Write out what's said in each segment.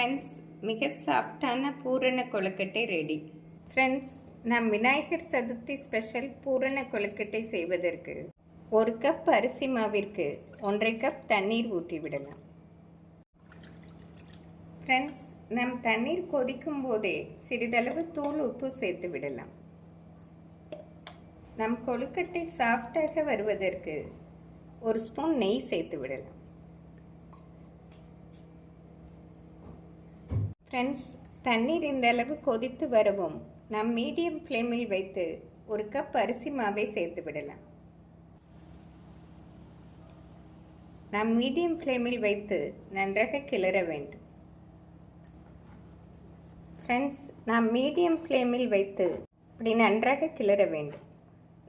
Friends மிக சாஃப்டான பூரண கொழுக்கட்டை ரெடி ஃப்ரெண்ட்ஸ் நாம் விநாயகர் சதுர்த்தி ஸ்பெஷல் பூரண கொழுக்கட்டை செய்வதற்கு ஒரு கப் அரிசி மாவிற்கு ஒன்றரை கப் தண்ணீர் ஊற்றி விடலாம் ஃப்ரெண்ட்ஸ் நம் தண்ணீர் கொதிக்கும் போதே சிறிதளவு தூள் உப்பு சேர்த்து விடலாம். நம் கொழுக்கட்டை சாஃப்டாக வருவதற்கு ஒரு ஸ்பூன் நெய் சேர்த்து விடலாம். ஃப்ரெண்ட்ஸ் தண்ணீர் இந்த அளவு கொதித்து வரவும் நாம் மீடியம் ஃப்ளேமில் வைத்து ஒரு கப் அரிசி மாவை சேர்த்து விடலாம். நாம் மீடியம் ஃப்ளேமில் வைத்து நன்றாக கிளற வேண்டும். ஃப்ரெண்ட்ஸ் நாம் மீடியம் ஃப்ளேமில் வைத்து இப்படி நன்றாக கிளற வேண்டும்.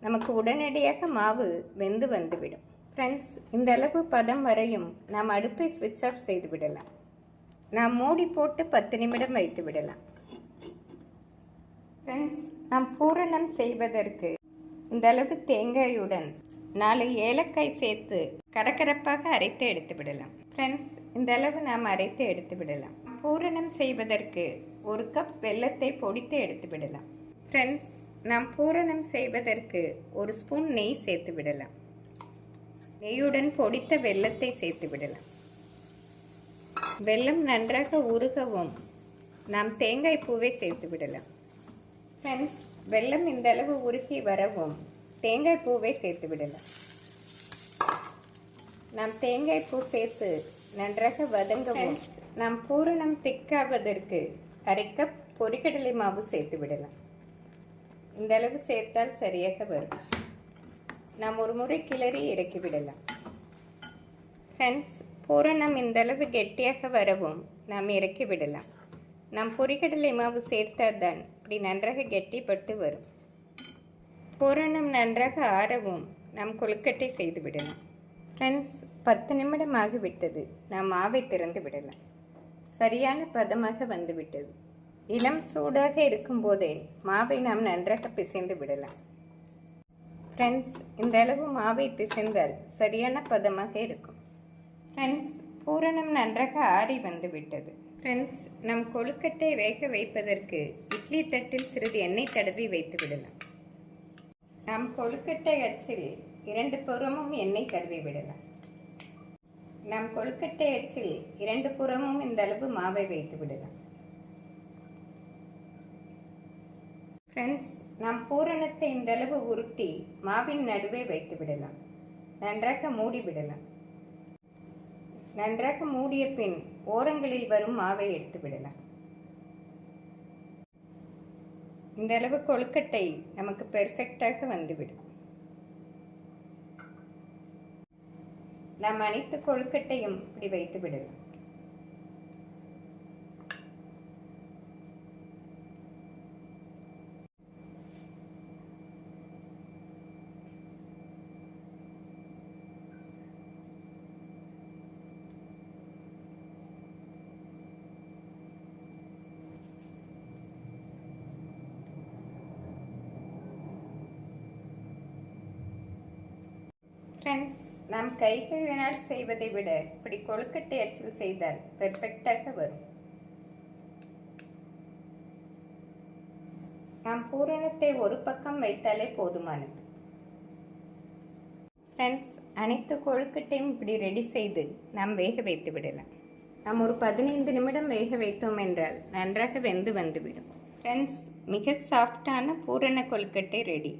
நமக்கு உடனடியாக மாவு வெந்து வந்துவிடும். ஃப்ரெண்ட்ஸ் இந்த அளவு பதம் வரையும் நாம் அடுப்பை ஸ்விட்ச் ஆஃப் செய்து விடலாம். நாம் மூடி போட்டு பத்து நிமிடம் வைத்து விடலாம். ஃப்ரெண்ட்ஸ் நாம் பூரணம் செய்வதற்கு இந்த அளவு தேங்காயுடன் நாலு ஏலக்காய் சேர்த்து கரகரப்பாக அரைத்து எடுத்து விடலாம். ஃப்ரெண்ட்ஸ் இந்த அளவு நாம் அரைத்து எடுத்து விடலாம். பூரணம் செய்வதற்கு ஒரு கப் வெல்லத்தை பொடித்து எடுத்து விடலாம். ஃப்ரெண்ட்ஸ் நாம் பூரணம் செய்வதற்கு ஒரு ஸ்பூன் நெய் சேர்த்து விடலாம். நெய்யுடன் பொடித்த வெல்லத்தை சேர்த்து விடலாம். வெல்லம் நன்றாக உருகவும். நாம் தேங்காய் பூவை சேர்த்து விடலாம். ஃப்ரெண்ட்ஸ் வெல்லம் இந்த அளவு உருக்கி வரவும். தேங்காய் பூவை சேர்த்து விடலாம். நாம் தேங்காய் பூ சேர்த்து நன்றாக வதங்கவும். நாம் பூரணம் திக்காவதற்கு அரை கப் பொரிக்கடலை மாவு சேர்த்து விடலாம். இந்த அளவு சேர்த்தால் சரியாக வரும். நாம் ஒரு முறை கிளறி இறக்கி விடலாம். ஃப்ரெண்ட்ஸ் பூரணம் இந்த அளவு கெட்டியாக வரவும் நாம் இறக்கி விடலாம். நாம் பொரிக்கடலை மாவு சேர்த்தால் தான் இப்படி நன்றாக கெட்டிப்பட்டு வரும். பூரணம் நன்றாக ஆறவும் நாம் கொழுக்கட்டை செய்து விடலாம். ஃப்ரெண்ட்ஸ் பத்து நிமிடம் ஆகிவிட்டது. நாம் மாவை திறந்து விடலாம். சரியான பதமாக வந்துவிட்டது. இளம் சூடாக இருக்கும்போதே மாவை நாம் நன்றாக பிசைந்து விடலாம். ஃப்ரெண்ட்ஸ் இந்த அளவு மாவை பிசைந்தால் சரியான பதமாக இருக்கும். ஃப்ரெண்ட்ஸ் பூரணம் நன்றாக ஆறி வந்து விட்டது ஃப்ரெண்ட்ஸ் நம் கொழுக்கட்டை வேக வைப்பதற்கு இட்லி தட்டில் சிறிது எண்ணெய் தடவி வைத்து விடலாம். நாம் கொழுக்கட்டை அச்சில் இரண்டு புறமும் எண்ணெய் தடவி விடலாம். நாம் கொழுக்கட்டை அச்சில் இரண்டு புறமும் இந்த அளவு மாவை வைத்து விடலாம். ஃப்ரெண்ட்ஸ் நாம் பூரணத்தை இந்த அளவு உருட்டி மாவின் நடுவே வைத்து விடலாம். நன்றாக மூடி விடலாம். நன்றாக மூடிய பின் ஓரங்களில் வரும் மாவை எடுத்து விடலாம். இந்த அளவு கொழுக்கட்டை நமக்கு பெர்ஃபெக்டாக வந்துவிடும். நாம் அனைத்து கொழுக்கட்டையும் இப்படி வைத்து விடலாம். ஃப்ரெண்ட்ஸ் நாம் கைகளினால் செய்வதை விட இப்படி கொழுக்கட்டை அச்சில் செய்தால் பெர்ஃபெக்டாக வரும். நாம் பூரணத்தை ஒரு பக்கம் வைத்தாலே போதுமானது. ஃப்ரெண்ட்ஸ் அனைத்து கொழுக்கட்டையும் இப்படி ரெடி செய்து நாம் வேக வைத்து விடலாம். நாம் ஒரு பதினைந்து நிமிடம் வேக வைத்தோம் என்றால் நன்றாக வெந்து வந்துவிடும். ஃப்ரெண்ட்ஸ் மிக சாஃப்டான பூரண கொழுக்கட்டை ரெடி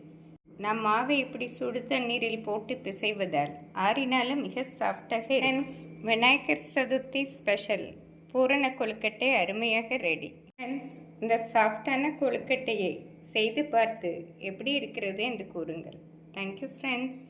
நம் மாவை இப்படி சுடு தண்ணீரில் போட்டு பிசைவதால் ஆறினாலும் மிக சாஃப்டாக ஃப்ரெண்ட்ஸ் விநாயகர் சதுர்த்தி ஸ்பெஷல் பூரண கொழுக்கட்டை அருமையாக ரெடி ஃப்ரெண்ட்ஸ் இந்த சாஃப்டான கொழுக்கட்டையை செய்து பார்த்து எப்படி இருக்கிறது என்று கூறுங்கள். Thank you friends